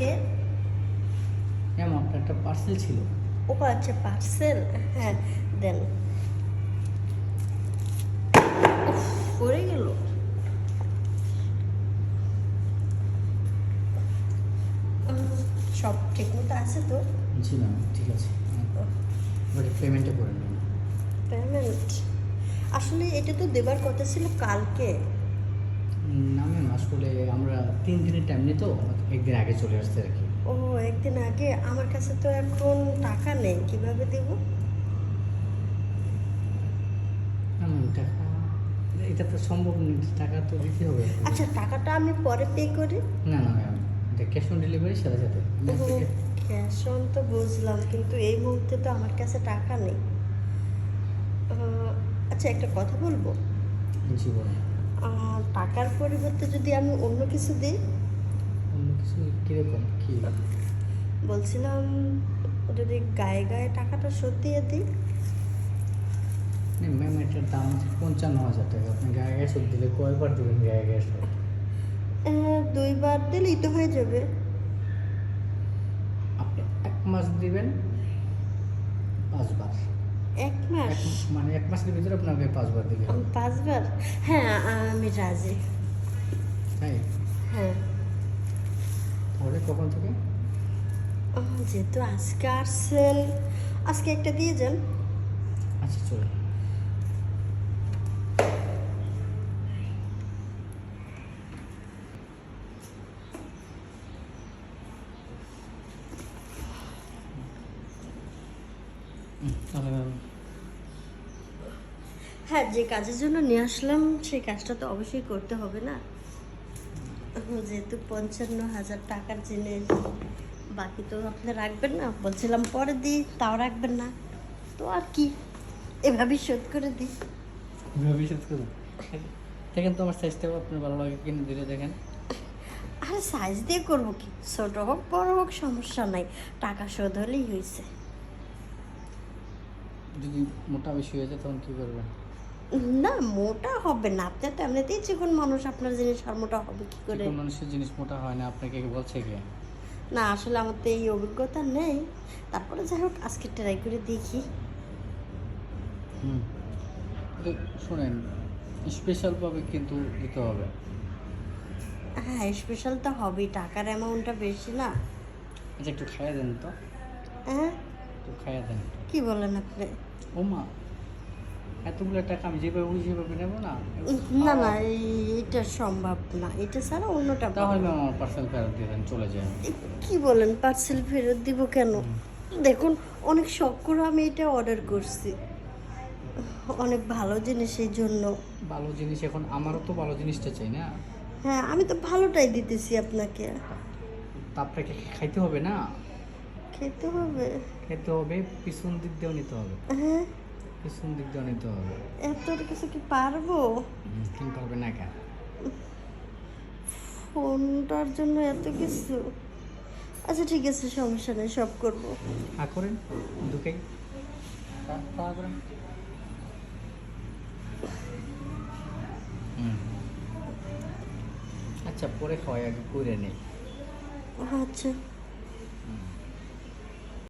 কে ma'am আপনার একটা parcel ছিল। ও আচ্ছা পার্সেল হ্যাঁ দেন। পড়ে গেল। সব ঠিক মতো আছে তো? জি ম্যাম ঠিক আছে। এবার পেমেন্টটা করে নিন পেমেন্ট আসলে এটা তো দেবার কথা ছিল কালকে। না ম্যাম আসলে আমরা তিন দিনের টাইম নিই তো একদিন আগে চলে আসতে আর কি। ও একদিন আগে? আমার কাছে তো এখন টাকা নেই কীভাবে দেব? টাকা এটা তো সম্ভব নেই টাকা তো দিতে হবে। আচ্ছা টাকাটা আমি পরে পে করি? না না ম্যাম এটা ক্যাশ অন ডেলিভারি সাথে সাথে। ক্যাশ অন তো বুঝলাম কিন্তু এই মুহূর্তে তো আমার কাছে টাকা নেই। আচ্ছা একটা কথা বলব? জি বলুন। আহ, টাকার পরিবর্তে যদি আমি অন্য কিছু দিই? অন্য কিছু কীরকম? কী? বলছিলাম যদি গায়ে গায়ে টাকাটা শোধ দিয়ে দিই? ম্যাম এটার দাম হচ্ছে পঞ্চান্ন হাজার টাকা। আপনি গায়ে গায়ে সব দিলে কয়বার দেবেন গায়ে গায়ে আহ, দুইবার দিলেই তো হয়ে যাবে। আপনি এক মাস দিবেন পাঁচবার। এক মাস? মানে এক মাসের ভিতরে আপনাকে পাঁচবার আমি পাঁচবার? হ্যাঁ আমি রাজি। তাই? হ্যাঁ। তাহলে কখন থেকে? যেহেতু আজকে আসছেন আজকে একটা দিয়ে যান। আচ্ছা চলে হুম, তাহলে ম্যাম হ্যাঁ যে কাজের জন্য নিয়ে আসলাম সেই কাজটা তো অবশ্যই করতে হবে না। যেহেতু পঞ্চান্ন হাজার টাকার জিনিস বাকি তো আপনি রাখবেন না। বলছিলাম পরে দিই তাও রাখবেন না। তো আর কি এভাবেই শোধ করে দিই। ভবিষ্যৎ করুন দেখেন তো আমার সাইজটাও আপনার ভালো লাগে কিনে দিলে দেখেন। আর সাইজ দিয়ে করব কি? ছোট হোক বড় হোক সমস্যা নাই। টাকা শোধ হলেই হয়েছে যদি মোটা বেশি হয়ে যায় তখন কী করবেন? না মোটা হবে না। আপনি তো এমনিতেই চিকন মানুষ আপনার জিনিস আর মোটা হবে কি করে? কোন মানুষের জিনিস মোটা হয় না আপনাকে কে বলছে কে? না আসলে আমার তো এই অভিজ্ঞতা নেই। তারপরে যাই হোক আজকে ট্রাই করে দেখি। হুম। শোনেন স্পেশালভাবে কিন্তু দিতে হবে। হ্যাঁ স্পেশাল তো হবেই টাকার অ্যামাউন্টটা বেশি না। আচ্ছা একটু খাইয়ে দেন তো। হ্যাঁ? একটু খাইয়ে দেন। কি বলেন আপনি? ও মা এতগুলো টাকা আমি যেভাবে উনি যেভাবে নেব না? না না এটা সম্ভব না। এটা ছাড়া অন্যটা তাহলে পাবো। আমার পার্সেল ফেরত দিয়ে দেন চলে যায় কি বলেন পার্সেল ফেরত দিব কেন? দেখুন অনেক শখ করে আমি এটা অর্ডার করছি। অনেক ভালো জিনিস এই জন্য। ভালো জিনিস এখন আমারও তো ভালো জিনিসটা চাই না। হ্যাঁ আমি তো ভালোটাই দিতেছি আপনাকে। আপনাকে খাইতে হবে না? খেতে হবে। খেতে হবে পিছন দিক দিয়েও নিতে হবে। হ্যাঁ। পিছন দিক দিয়েও নিতে হবে। এত কিছু কি পারব? কেন পারবে না কেন? ফোনটার জন্য এত কিছু? আচ্ছা ঠিক আছে সমস্যা নেই সব করব। হা করেন ঢুকেই করেন। হুম। আচ্ছা পরে খাওয়াই আগে করে নেই। আচ্ছা।